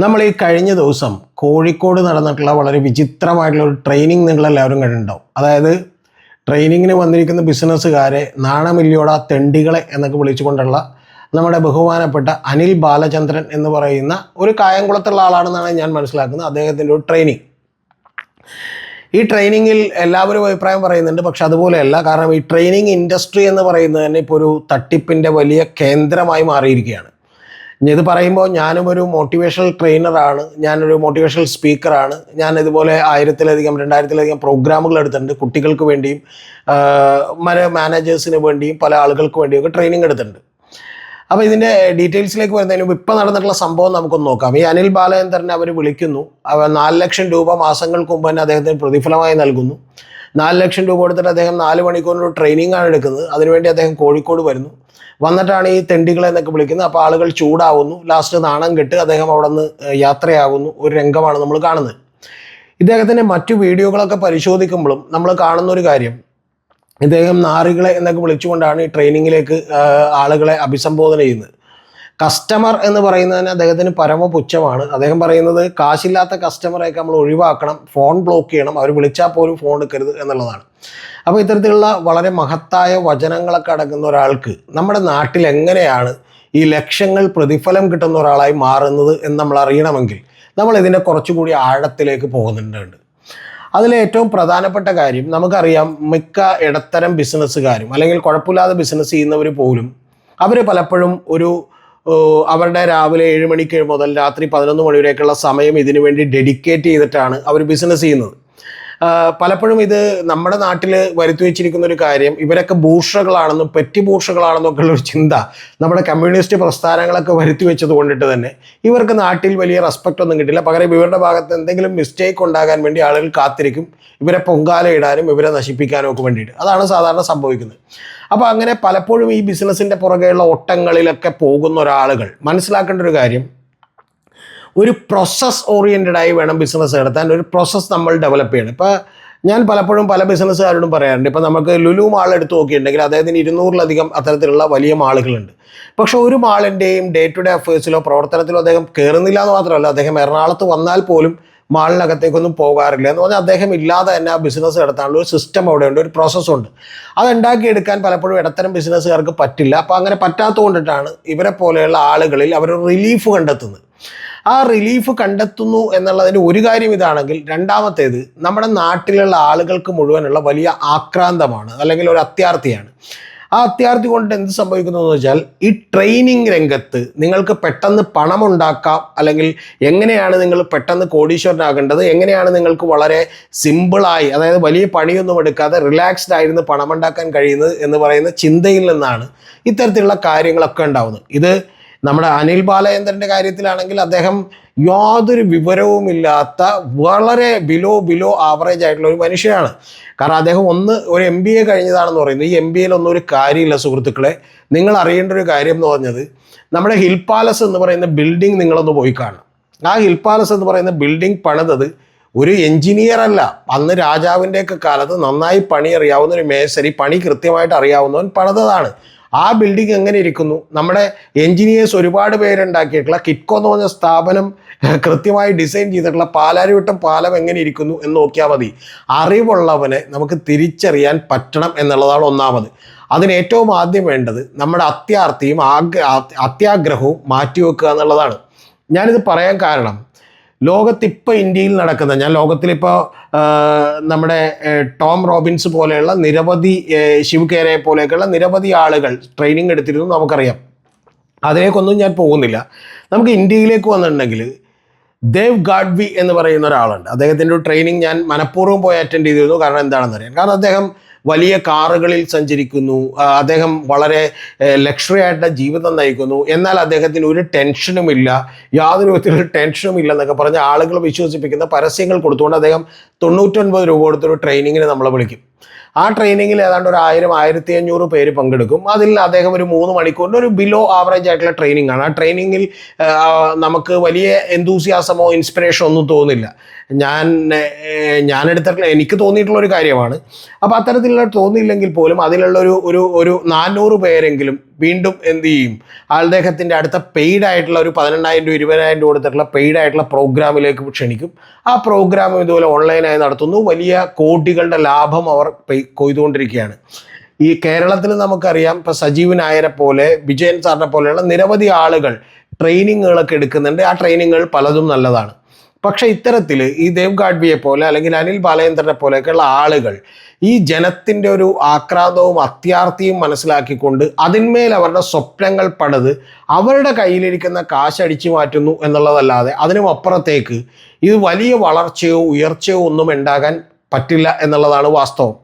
നമ്മൾ ഈ കഴിഞ്ഞ ദിവസം കോഴിക്കോട് നടന്നിട്ടുള്ള വളരെ വിചിത്രമായിട്ടുള്ള ഒരു ട്രെയിനിങ് നിങ്ങൾ എല്ലാവരും കണ്ടിട്ടുണ്ടാവും. അതായത് ട്രെയിനിങ്ങിന് വന്നിരിക്കുന്ന ബിസിനസ്സുകാരെ നാണമില്യോട തെണ്ടികളെ എന്നൊക്കെ വിളിച്ചുകൊണ്ടുള്ള നമ്മുടെ ബഹുമാനപ്പെട്ട അനിൽ ബാലചന്ദ്രൻ എന്ന് പറയുന്ന ഒരു കായംകുളത്തുള്ള ആളാണെന്നാണ് ഞാൻ മനസ്സിലാക്കുന്നത്. അദ്ദേഹത്തിന്റെ ഒരു ട്രെയിനിങ് ഈ ട്രെയിനിങ്ങിൽ എല്ലാവരും അഭിപ്രായം പറയുന്നുണ്ട്. പക്ഷെ അതുപോലെയല്ല കാരണം ഈ ട്രെയിനിങ് ഇൻഡസ്ട്രി എന്ന് പറയുന്നത് തന്നെ ഇപ്പോൾ ഒരു തട്ടിപ്പിന്റെ വലിയ കേന്ദ്രമായി മാറിയിരിക്കുകയാണ്. ഇത് പറയുമ്പോൾ ഞാനും ഒരു മോട്ടിവേഷണൽ ട്രെയിനറാണ് ഞാനൊരു മോട്ടിവേഷണൽ സ്പീക്കറാണ് ഞാൻ ഇതുപോലെ ആയിരത്തിലധികം രണ്ടായിരത്തിലധികം പ്രോഗ്രാമുകൾ എടുത്തിട്ടുണ്ട് കുട്ടികൾക്ക് വേണ്ടിയും ആ, മാനേജേഴ്സിന് വേണ്ടിയും പല ആളുകൾക്ക് വേണ്ടിയൊക്കെ ട്രെയിനിങ് എടുത്തിട്ടുണ്ട്. അപ്പോൾ ഇതിന്റെ ഡീറ്റെയിൽസിലേക്ക് വരുന്നതിന് മുമ്പ് ഇപ്പം നടന്നിട്ടുള്ള സംഭവം നമുക്കൊന്ന് നോക്കാം. ഈ അനിൽ ബാലചന്ദ്രനെ അവർ വിളിക്കുന്നു. അവർ നാല് ലക്ഷം രൂപ മാസങ്ങൾക്ക് മുമ്പ് തന്നെ അദ്ദേഹത്തിന് പ്രതിഫലമായി നൽകുന്നു. നാല് ലക്ഷം രൂപ കൊടുത്തിട്ട് അദ്ദേഹം നാല് മണിക്കൂറിന്റെ ട്രെയിനിങ് ആണ് എടുക്കുന്നത്. അതിനുവേണ്ടി അദ്ദേഹം കോഴിക്കോട് വരുന്നു. വന്നിട്ടാണ് ഈ തെണ്ടികളെ എന്നൊക്കെ വിളിക്കുന്നത്. അപ്പോൾ ആളുകൾ ചൂടാവുന്നു. ലാസ്റ്റ് നാണം കെട്ട് അദ്ദേഹം അവിടെ നിന്ന് യാത്രയാകുന്നു. ഒരു രംഗമാണ് നമ്മൾ കാണുന്നത്. ഇദ്ദേഹത്തിന്റെ മറ്റു വീഡിയോകളൊക്കെ പരിശോധിക്കുമ്പോഴും നമ്മൾ കാണുന്ന ഒരു കാര്യം ഇദ്ദേഹം നാറികളെ എന്നൊക്കെ വിളിച്ചുകൊണ്ടാണ് ഈ ട്രെയിനിങ്ങിലേക്ക് ആളുകളെ അഭിസംബോധന ചെയ്യുന്നത്. കസ്റ്റമർ എന്ന് പറയുന്നതിന് അദ്ദേഹത്തിന് പരമപുച്ഛമാണ്. അദ്ദേഹം പറയുന്നത് കാശില്ലാത്ത കസ്റ്റമറെയൊക്കെ നമ്മൾ ഒഴിവാക്കണം ഫോൺ ബ്ലോക്ക് ചെയ്യണം അവർ വിളിച്ചാൽ പോലും ഫോൺ എടുക്കരുത് എന്നുള്ളതാണ്. അപ്പോൾ ഇത്തരത്തിലുള്ള വളരെ മഹത്തായ വചനങ്ങളൊക്കെ അടങ്ങുന്ന ഒരാൾക്ക് നമ്മുടെ നാട്ടിൽ എങ്ങനെയാണ് ഈ ലക്ഷ്യങ്ങൾ പ്രതിഫലം കിട്ടുന്ന ഒരാളായി മാറുന്നത് എന്ന് നമ്മൾ അറിയണമെങ്കിൽ നമ്മൾ ഇതിന്റെ കുറച്ചുകൂടി ആഴത്തിലേക്ക് പോകുന്നുണ്ട്. അതിലെ ഏറ്റവും പ്രധാനപ്പെട്ട കാര്യം നമുക്കറിയാം മിക്ക ഇടത്തരം ബിസിനസ്സുകാരും അല്ലെങ്കിൽ കുഴപ്പമില്ലാതെ ബിസിനസ് ചെയ്യുന്നവർ പോലും അവർ പലപ്പോഴും ഒരു അവരുടെ രാവിലെ ഏഴ് മണിക്ക് മുതൽ രാത്രി പതിനൊന്ന് മണി വരെയൊക്കെയുള്ള സമയം ഇതിനു വേണ്ടി ഡെഡിക്കേറ്റ് ചെയ്തിട്ടാണ് അവർ ബിസിനസ് ചെയ്യുന്നത്. പലപ്പോഴും ഇത് നമ്മുടെ നാട്ടിൽ വരുത്തി വെച്ചിരിക്കുന്ന ഒരു കാര്യം ഇവരൊക്കെ ഭൂഷകളാണെന്നും പെറ്റി ഭൂഷകളാണെന്നും ഉള്ള ഒരു ചിന്ത നമ്മുടെ കമ്മ്യൂണിസ്റ്റ് പ്രസ്ഥാനങ്ങളൊക്കെ വരുത്തി വെച്ചത് കൊണ്ടിട്ട് തന്നെ ഇവർക്ക് നാട്ടിൽ വലിയ റെസ്പെക്റ്റ് ഒന്നും കിട്ടില്ല. പകരം ഇവരുടെ ഭാഗത്ത് എന്തെങ്കിലും മിസ്റ്റേക്ക് ഉണ്ടാകാൻ വേണ്ടി ആളുകൾ കാത്തിരിക്കും ഇവരെ പൊങ്കാല ഇടാനും ഇവരെ നശിപ്പിക്കാനും ഒക്കെ വേണ്ടിയിട്ട്. അതാണ് സാധാരണ സംഭവിക്കുന്നത്. അപ്പോൾ അങ്ങനെ പലപ്പോഴും ഈ ബിസിനസ്സിന്റെ പുറകെയുള്ള ഓട്ടങ്ങളിലൊക്കെ പോകുന്ന ഒരാളുകൾ മനസ്സിലാക്കേണ്ട ഒരു കാര്യം ഒരു പ്രോസസ് ഓറിയന്റഡ് ആയി വേണം ബിസിനസ് നടത്താൻ ഒരു പ്രോസസ്സ് നമ്മൾ ഡെവലപ്പ് ചെയ്യണം. ഇപ്പോൾ ഞാൻ പലപ്പോഴും പല ബിസിനസ്സുകാരോടും പറയാറുണ്ട്. ഇപ്പോൾ നമുക്ക് ലുലു മാൾ എടുത്ത് നോക്കിയിട്ടുണ്ടെങ്കിൽ അദ്ദേഹത്തിന് ഇരുന്നൂറിലധികം അത്തരത്തിലുള്ള വലിയ മാളുകളുണ്ട് പക്ഷേ ഒരു മാളിന്റെയും ഡേ ടു ഡേ അഫേഴ്സിലോ പ്രവർത്തനത്തിലോ അദ്ദേഹം കയറുന്നില്ല എന്ന് മാത്രമല്ല അദ്ദേഹം എറണാകുളത്ത് വന്നാൽ പോലും മാളിനകത്തേക്കൊന്നും പോകാറില്ല എന്ന് പറഞ്ഞാൽ അദ്ദേഹം ഇല്ലാതെ തന്നെ ആ ബിസിനസ് നടത്താനുള്ള ഒരു സിസ്റ്റം അവിടെ ഉണ്ട് ഒരു പ്രോസസ്സുണ്ട് അത് ഉണ്ടാക്കിയെടുക്കാൻ പലപ്പോഴും ഇടത്തരം ബിസിനസ്സുകാർക്ക് പറ്റില്ല. അപ്പോൾ അങ്ങനെ പറ്റാത്തത് കൊണ്ടിട്ടാണ് ഇവരെ പോലെയുള്ള ആളുകളിൽ അവർ റിലീഫ് കണ്ടെത്തുന്നത്. ആ റിലീഫ് കണ്ടെത്തുന്നു എന്നുള്ളതിന്റെ ഒരു കാര്യം ഇതാണെങ്കിൽ രണ്ടാമത്തേത് നമ്മുടെ നാട്ടിലുള്ള ആളുകൾക്ക് മുഴുവനുള്ള വലിയ ആക്രാന്തമാണ് അല്ലെങ്കിൽ ഒരു അത്യാർത്ഥിയാണ്. ആ അത്യാർത്ഥി കൊണ്ട് എന്ത് സംഭവിക്കുന്നു എന്ന് വെച്ചാൽ ഈ ട്രെയിനിങ് രംഗത്ത് നിങ്ങൾക്ക് പെട്ടെന്ന് പണം ഉണ്ടാക്കാം അല്ലെങ്കിൽ എങ്ങനെയാണ് നിങ്ങൾ പെട്ടെന്ന് കോടീശ്വരനാകേണ്ടത് എങ്ങനെയാണ് നിങ്ങൾക്ക് വളരെ സിമ്പിളായി അതായത് വലിയ പണിയൊന്നും എടുക്കാതെ റിലാക്സ്ഡ് ആയിരുന്ന് പണമുണ്ടാക്കാൻ കഴിയുന്നത് എന്ന് പറയുന്ന ചിന്തയിൽ നിന്നാണ് ഇത്തരത്തിലുള്ള കാര്യങ്ങളൊക്കെ ഉണ്ടാവുന്നത്. ഇത് നമ്മുടെ അനിൽ ബാലചന്ദ്രന്റെ കാര്യത്തിലാണെങ്കിൽ അദ്ദേഹം യാതൊരു വിവരവുമില്ലാത്ത വളരെ ബിലോ ബിലോ ആവറേജ് ആയിട്ടുള്ള ഒരു മനുഷ്യനാണ്. കാരണം അദ്ദേഹം ഒന്ന് ഒരു എം ബി എ കഴിഞ്ഞതാണെന്ന് പറയുന്നത് ഈ എം ബി എയിലൊന്നും ഒരു കാര്യമില്ല സുഹൃത്തുക്കളെ. നിങ്ങൾ അറിയേണ്ട ഒരു കാര്യം എന്ന് പറഞ്ഞത് നമ്മുടെ ഹിൽ പാലസ് എന്ന് പറയുന്ന ബിൽഡിംഗ് നിങ്ങളൊന്ന് പോയി കാണണം. ആ ഹിൽ പാലസ് എന്ന് പറയുന്ന ബിൽഡിംഗ് പണിതത് ഒരു എഞ്ചിനീയർ അല്ല. അന്ന് രാജാവിന്റെയൊക്കെ കാലത്ത് നന്നായി പണി അറിയാവുന്ന ഒരു മേശരി പണി കൃത്യമായിട്ട് അറിയാവുന്നവൻ പണിതതാണ്. ആ ബിൽഡിംഗ് എങ്ങനെ ഇരിക്കുന്നു? നമ്മുടെ എൻജിനീയേഴ്സ് ഒരുപാട് പേരുണ്ടാക്കിയിട്ടുള്ള കിറ്റ്കോ എന്ന് പറഞ്ഞ സ്ഥാപനം കൃത്യമായി ഡിസൈൻ ചെയ്തിട്ടുള്ള പാലാരിവട്ടം പാലം എങ്ങനെ ഇരിക്കുന്നു എന്ന് നോക്കിയാൽ മതി. അറിവുള്ളവനെ നമുക്ക് തിരിച്ചറിയാൻ പറ്റണം എന്നുള്ളതാണ് ഒന്നാമത്. അതിന് ഏറ്റവും ആദ്യം വേണ്ടത് നമ്മുടെ അത്യാർത്ഥിയും ആഗ്ര അത്യാഗ്രഹവും മാറ്റിവെക്കുക എന്നുള്ളതാണ്. ഞാനിത് പറയാൻ കാരണം ലോകത്തിപ്പോൾ ഇന്ത്യയിൽ നടക്കുന്ന ഞാൻ ലോകത്തിലിപ്പോൾ നമ്മുടെ ടോം റോബിൻസ് പോലെയുള്ള നിരവധി ശിവ് കേരയെ പോലെയൊക്കെയുള്ള നിരവധി ആളുകൾ ട്രെയിനിങ് എടുത്തിരുന്നു നമുക്കറിയാം. അതിലേക്കൊന്നും ഞാൻ പോകുന്നില്ല. നമുക്ക് ഇന്ത്യയിലേക്ക് വന്നിട്ടുണ്ടെങ്കിൽ ദേവ് ഗാഡ്വി എന്ന് പറയുന്ന ഒരാളുണ്ട്. അദ്ദേഹത്തിന്റെ ട്രെയിനിങ് ഞാൻ മനഃപൂർവം പോയി അറ്റൻഡ് ചെയ്തിരുന്നു. കാരണം എന്താണെന്ന് അറിയാം. കാരണം അദ്ദേഹം വലിയ കാറുകളിൽ സഞ്ചരിക്കുന്നു. അദ്ദേഹം വളരെ ലക്ഷറി ആയിട്ടുള്ള ജീവിതം നയിക്കുന്നു. എന്നാൽ അദ്ദേഹത്തിന് ഒരു ടെൻഷനും ഇല്ല. യാതൊരു വിധത്തിലൊരു ടെൻഷനും ഇല്ല എന്നൊക്കെ പറഞ്ഞ് ആളുകൾ വിശ്വസിപ്പിക്കുന്ന പരസ്യങ്ങൾ കൊടുത്തുകൊണ്ട് അദ്ദേഹം തൊണ്ണൂറ്റൊൻപത് രൂപ കൊടുത്തൊരു ട്രെയിനിങ്ങിനെ നമ്മളെ വിളിക്കും. ആ ട്രെയിനിങ്ങിൽ ഏതാണ്ട് ഒരു ആയിരം ആയിരത്തി അഞ്ഞൂറ് പേര് പങ്കെടുക്കും. അതിൽ അദ്ദേഹം ഒരു മൂന്ന് മണിക്കൂറിന്റെ ഒരു ബിലോ ആവറേജ് ആയിട്ടുള്ള ട്രെയിനിങ് ആണ്. ആ ട്രെയിനിങ്ങിൽ നമുക്ക് വലിയ എന്തൂസിയാസമോ ഇൻസ്പിറേഷനോ ഒന്നും തോന്നില്ല. ഞാൻ ഞാനെടുത്തിട്ടുള്ള എനിക്ക് തോന്നിയിട്ടുള്ള ഒരു കാര്യമാണ്. അപ്പോൾ അത്തരത്തിലുള്ള തോന്നിയില്ലെങ്കിൽ പോലും അതിലുള്ള ഒരു ഒരു ഒരു നാനൂറ് പേരെങ്കിലും വീണ്ടും എന്ത് ചെയ്യും? അദ്ദേഹത്തിന്റെ അടുത്ത പെയ്ഡ് ആയിട്ടുള്ള ഒരു പതിനെണ്ണായിരം രൂപ ഇരുപതിനായിരം രൂപ കൊടുത്തിട്ടുള്ള പെയ്ഡ് ആയിട്ടുള്ള പ്രോഗ്രാമിലേക്ക് ക്ഷണിക്കും. ആ പ്രോഗ്രാം ഇതുപോലെ ഓൺലൈനായി നടത്തുന്നു. വലിയ കോടികളുടെ ലാഭം അവർ കൊയ്തുകൊണ്ടിരിക്കുകയാണ്. ഈ കേരളത്തിൽ നമുക്കറിയാം ഇപ്പോൾ സജീവ് നായരെ പോലെ വിജയൻ സാറിനെ പോലെയുള്ള നിരവധി ആളുകൾ ട്രെയിനിങ്ങുകളൊക്കെ എടുക്കുന്നുണ്ട്. ആ ട്രെയിനിങ്ങുകൾ പലതും നല്ലതാണ്. പക്ഷേ ഇത്തരത്തിൽ ഈ ദേവ് ഗാഡ്വിയെ പോലെ അല്ലെങ്കിൽ അനിൽ ബാലേന്ദ്രനെ പോലെയൊക്കെയുള്ള ആളുകൾ ഈ ജനത്തിന്റെ ഒരു ആക്രാന്തവും അത്യാർത്തിയും മനസ്സിലാക്കിക്കൊണ്ട് അതിന്മേൽ അവരുടെ സ്വപ്നങ്ങൾ പടത് അവരുടെ കയ്യിലിരിക്കുന്ന കാശ് അടിച്ചു മാറ്റുന്നു എന്നുള്ളതല്ലാതെ അതിനും അപ്പുറത്തേക്ക് ഇത് വലിയ വളർച്ചയോ ഉയർച്ചയോ ഒന്നും ഉണ്ടാകാൻ പറ്റില്ല എന്നുള്ളതാണ് വാസ്തവം.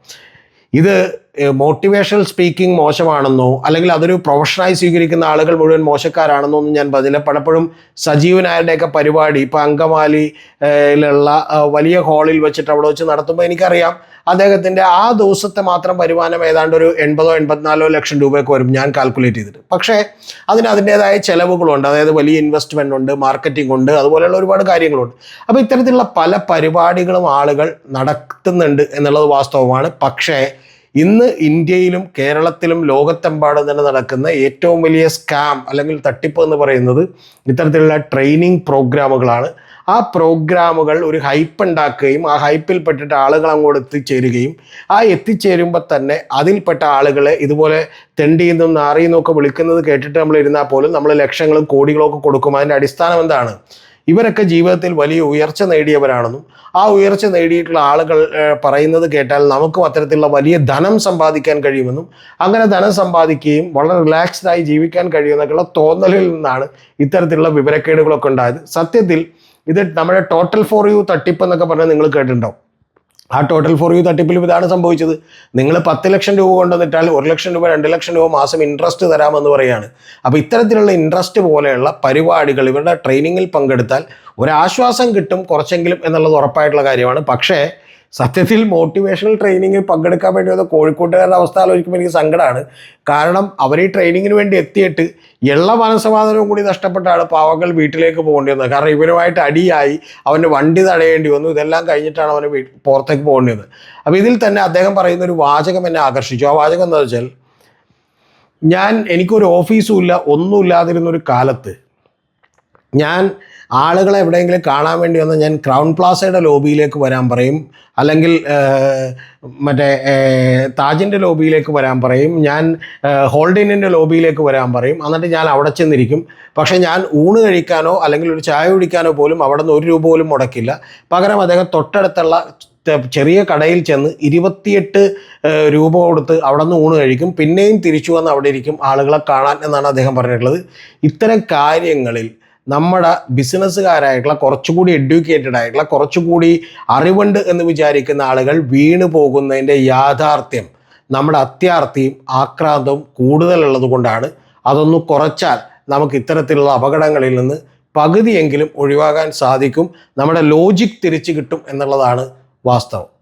ഇത് മോട്ടിവേഷണൽ സ്പീക്കിംഗ് മോശമാണെന്നോ അല്ലെങ്കിൽ അതൊരു പ്രൊഫഷനായി സ്വീകരിക്കുന്ന ആളുകൾ മുഴുവൻ മോശക്കാരാണെന്നോ ഒന്നും ഞാൻ പറഞ്ഞില്ല. പലപ്പോഴും സജീവ് നായരുടെയൊക്കെ പരിപാടി ഇപ്പം അങ്കമാലിയിലുള്ള വലിയ ഹാളിൽ വെച്ചിട്ട് അവിടെ വെച്ച് നടത്തുമ്പോൾ എനിക്കറിയാം അദ്ദേഹത്തിന്റെ ആ ദിവസത്തെ മാത്രം വരുമാനം ഏതാണ്ട് ഒരു എൺപതോ എൺപത്തിനാലോ ലക്ഷം രൂപയൊക്കെ വരും ഞാൻ കാൽക്കുലേറ്റ് ചെയ്തിട്ട്. പക്ഷേ അതിന് അതിന്റേതായ ചിലവുകളുണ്ട്. അതായത് വലിയ ഇൻവെസ്റ്റ്മെന്റ് ഉണ്ട് മാർക്കറ്റിംഗ് ഉണ്ട് അതുപോലെയുള്ള ഒരുപാട് കാര്യങ്ങളുണ്ട്. അപ്പോൾ ഇത്തരത്തിലുള്ള പല പരിപാടികളും ആളുകൾ നടത്തുന്നുണ്ട് എന്നുള്ളത് വാസ്തവമാണ്. പക്ഷേ ഇന്ന് ഇന്ത്യയിലും കേരളത്തിലും ലോകത്തെമ്പാടും തന്നെ നടക്കുന്ന ഏറ്റവും വലിയ സ്കാം അല്ലെങ്കിൽ തട്ടിപ്പ് എന്ന് പറയുന്നത് ഇത്തരത്തിലുള്ള ട്രെയിനിങ് പ്രോഗ്രാമുകളാണ് ആ പ്രോഗ്രാമുകൾ ഒരു ഹൈപ്പ് ഉണ്ടാക്കുകയും ആ ഹൈപ്പിൽ പെട്ടിട്ട് ആളുകൾ അങ്ങോട്ട് എത്തിച്ചേരുകയും ആ എത്തിച്ചേരുമ്പോൾ തന്നെ അതിൽപ്പെട്ട ആളുകളെ ഇതുപോലെ തെണ്ടിയെന്നും നാറിയെന്നും ഒക്കെ വിളിക്കുന്നത് കേട്ടിട്ട് നമ്മൾ ഇരുന്നാൽ പോലും നമ്മൾ ലക്ഷങ്ങളും കോടികളും ഒക്കെ കൊടുക്കും. അതിന്റെ അടിസ്ഥാനം എന്താണ്? ഇവരൊക്കെ ജീവിതത്തിൽ വലിയ ഉയർച്ച നേടിയവരാണെന്നും ആ ഉയർച്ച നേടിയിട്ടുള്ള ആളുകൾ പറയുന്നത് കേട്ടാൽ നമുക്കും അത്തരത്തിലുള്ള വലിയ ധനം സമ്പാദിക്കാൻ കഴിയുമെന്നും അങ്ങനെ ധനം സമ്പാദിക്കുകയും വളരെ റിലാക്സ്ഡ് ആയി ജീവിക്കാൻ കഴിയുമെന്നൊക്കെയുള്ള തോന്നലിൽ നിന്നാണ് ഇത്തരത്തിലുള്ള വിവരക്കേടുകളൊക്കെ ഉണ്ടായത്. സത്യത്തിൽ ഇത് നമ്മുടെ ടോട്ടൽ ഫോർ യു തട്ടിപ്പ് എന്നൊക്കെ പറഞ്ഞാൽ നിങ്ങൾ കേട്ടിട്ടുണ്ടാവും. ആ ടോട്ടൽ ഫോർ യു തട്ടിപ്പിൽ ഇതാണ് സംഭവിച്ചത്. നിങ്ങൾ പത്ത് ലക്ഷം രൂപ കൊണ്ടുവന്നിട്ടാൽ ഒരു ലക്ഷം രൂപ രണ്ട് ലക്ഷം രൂപ മാസം ഇൻട്രസ്റ്റ് തരാമെന്ന് പറയുകയാണ്. അപ്പോൾ ഇത്തരത്തിലുള്ള ഇൻട്രസ്റ്റ് പോലെയുള്ള പരിപാടികൾ ഇവരുടെ ട്രെയിനിങ്ങിൽ പങ്കെടുത്താൽ ഒരാശ്വാസം കിട്ടും കുറച്ചെങ്കിലും എന്നുള്ളത് ഉറപ്പായിട്ടുള്ള കാര്യമാണ്. പക്ഷേ സത്യത്തിൽ മോട്ടിവേഷണൽ ട്രെയിനിങ്ങിൽ പങ്കെടുക്കാൻ വേണ്ടി വന്ന കോഴിക്കോട്ടുകാരുടെ അവസ്ഥ ആലോചിക്കുമ്പോൾ എനിക്ക് സങ്കടമാണ് കാരണം അവർ ഈ ട്രെയിനിങ്ങിന് വേണ്ടി എത്തിയിട്ട് എല്ലാ മനസ്സമാധാനവും കൂടി നഷ്ടപ്പെട്ടാണ് പാവങ്ങൾ വീട്ടിലേക്ക് പോകേണ്ടി വന്നത് കാരണം ഇവരുമായിട്ട് അടിയായി അവന്റെ വണ്ടി തടയേണ്ടി വന്നു. ഇതെല്ലാം കഴിഞ്ഞിട്ടാണ് അവന് പുറത്തേക്ക് പോകേണ്ടി വന്നത് അപ്പോൾ ഇതിൽ തന്നെ അദ്ദേഹം പറയുന്ന ഒരു വാചകം എന്നെ ആകർഷിച്ചു. ആ വാചകം എന്താ വെച്ചാൽ ഞാൻ എനിക്കൊരു ഓഫീസും ഇല്ല ഒന്നുമില്ലാതിരുന്നൊരു കാലത്ത് ഞാൻ ആളുകളെ എവിടെയെങ്കിലും കാണാൻ വേണ്ടി വന്നാൽ ഞാൻ ക്രൗൺ പ്ലാസയുടെ ലോബിയിലേക്ക് വരാൻ പറയും. അല്ലെങ്കിൽ മറ്റേ താജിന്റെ ലോബിയിലേക്ക് വരാൻ പറയും. ഞാൻ ഹോൾഡിനിന്റെ ലോബിയിലേക്ക് വരാൻ പറയും. എന്നിട്ട് ഞാൻ അവിടെ ചെന്നിരിക്കും. പക്ഷേ ഞാൻ ഊണ് കഴിക്കാനോ അല്ലെങ്കിൽ ഒരു ചായ കുടിക്കാനോ പോലും അവിടെ നിന്ന് ഒരു രൂപ പോലും മുടക്കില്ല. പകരം അദ്ദേഹം തൊട്ടടുത്തുള്ള ചെറിയ കടയിൽ ചെന്ന് ഇരുപത്തിയെട്ട് രൂപ കൊടുത്ത് അവിടെ നിന്ന് ഊണ് കഴിക്കും. പിന്നെയും തിരിച്ചു വന്ന് അവിടെ ഇരിക്കും ആളുകളെ കാണാൻ എന്നാണ് അദ്ദേഹം പറഞ്ഞിട്ടുള്ളത്. ഇത്തരം കാര്യങ്ങളിൽ നമ്മുടെ ബിസിനസ്സുകാരായിട്ടുള്ള കുറച്ചുകൂടി എഡ്യൂക്കേറ്റഡ് ആയിട്ടുള്ള കുറച്ചുകൂടി അറിവുണ്ട് എന്ന് വിചാരിക്കുന്ന ആളുകൾ വീണു പോകുന്നതിന്റെ യാഥാർത്ഥ്യം നമ്മുടെ അത്യാർത്ഥിയും ആക്രാന്തവും കൂടുതലുള്ളത് കൊണ്ടാണ്. അതൊന്ന് കുറച്ചാൽ നമുക്ക് ഇത്തരത്തിലുള്ള അപകടങ്ങളിൽ നിന്ന് പകുതിയെങ്കിലും ഒഴിവാകാൻ സാധിക്കും. നമ്മുടെ ലോജിക് തിരിച്ചു കിട്ടും എന്നുള്ളതാണ് വാസ്തവം.